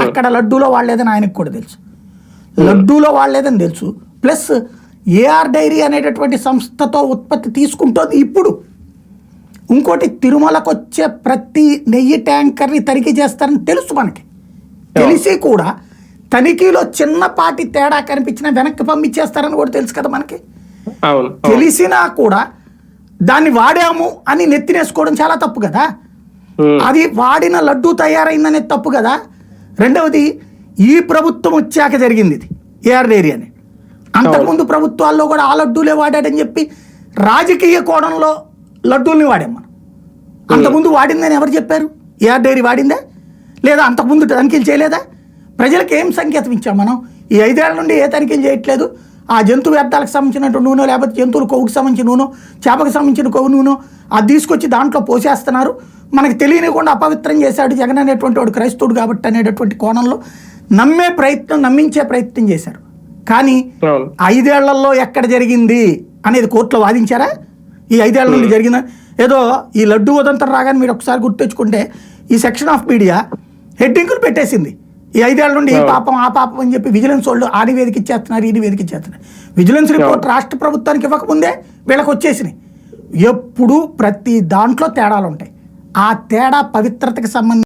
అక్కడ లడ్డూలో వాళ్ళేదని ఆయనకు కూడా తెలుసు. లడ్డూలో వాళ్ళేదని తెలుసు. ప్లస్ ఏఆర్ డైరీ అనేటటువంటి సంస్థతో ఉత్పత్తి తీసుకుంటోంది ఇప్పుడు. ఇంకోటి తిరుమలకు వచ్చే ప్రతి నెయ్యి ట్యాంకర్ని తనిఖీ చేస్తారని తెలుసు మనకి. తెలిసి కూడా తనిఖీలో చిన్నపాటి తేడా కనిపించినా వెనక్కి పంపించేస్తారని కూడా తెలుసు కదా మనకి. తెలిసినా కూడా దాన్ని వాడాము అని నెత్తినేసుకోవడం చాలా తప్పు కదా. అది వాడిన లడ్డు తయారైందనేది తప్పు కదా. రెండవది ఈ ప్రభుత్వం వచ్చాక జరిగింది ఇది ఏఆర్ డైరీ అని అంతకుముందు ప్రభుత్వాల్లో కూడా ఆ లడ్డూలే వాడాడని చెప్పి రాజకీయ కోణంలో లడ్డూల్ని వాడాం మనం. అంతకుముందు వాడిందని ఎవరు చెప్పారు? ఏఆర్ డైరీ వాడిందా? లేదా అంతకుముందు తనిఖీలు చేయలేదా? ప్రజలకు ఏం సంకేతం ఇచ్చాం మనం? ఈ ఐదేళ్ళ నుండి ఏ తనిఖీలు చేయట్లేదు? ఆ జంతు వ్యర్థాలకు సంబంధించినటువంటి నూనె లేకపోతే జంతువుల కొవ్వుకి సంబంధించిన నూనె చేపకు సంబంధించిన కొవ్వు నూనె అది తీసుకొచ్చి దాంట్లో పోసేస్తున్నారు. మనకు తెలియనికుండా అపవిత్రం చేశాడు జగన్ అనేటువంటి వాడు క్రైస్తవుడు కాబట్టి అనేటటువంటి కోణంలో నమ్మే ప్రయత్నం నమ్మించే ప్రయత్నం చేశారు. కానీ ఐదేళ్ళలో ఎక్కడ జరిగింది అనేది కోర్టులో వాదించారా? ఈ ఐదేళ్ళ నుండి జరిగిందా? ఏదో ఈ లడ్డు ఉదంతం రాగానే మీరు ఒకసారి గుర్తెచ్చుకుంటే ఈ సెక్షన్ ఆఫ్ మీడియా హెడ్డింగులు పెట్టేసింది. ఈ ఐదేళ్ళ నుండి ఈ పాపం ఆ పాపం అని చెప్పి విజిలెన్స్ వాళ్ళు ఆ నివేదిక ఇచ్చేస్తున్నారు ఈ నివేదిక ఇచ్చేస్తున్నారు. విజిలెన్స్ రిపోర్ట్ రాష్ట్ర ప్రభుత్వానికి ఇవ్వకముందే వీళ్ళకి వచ్చేసినాయి. ఎప్పుడు ప్రతి దాంట్లో తేడాలు ఉంటాయి. ఆ తేడా పవిత్రతకి సంబంధించి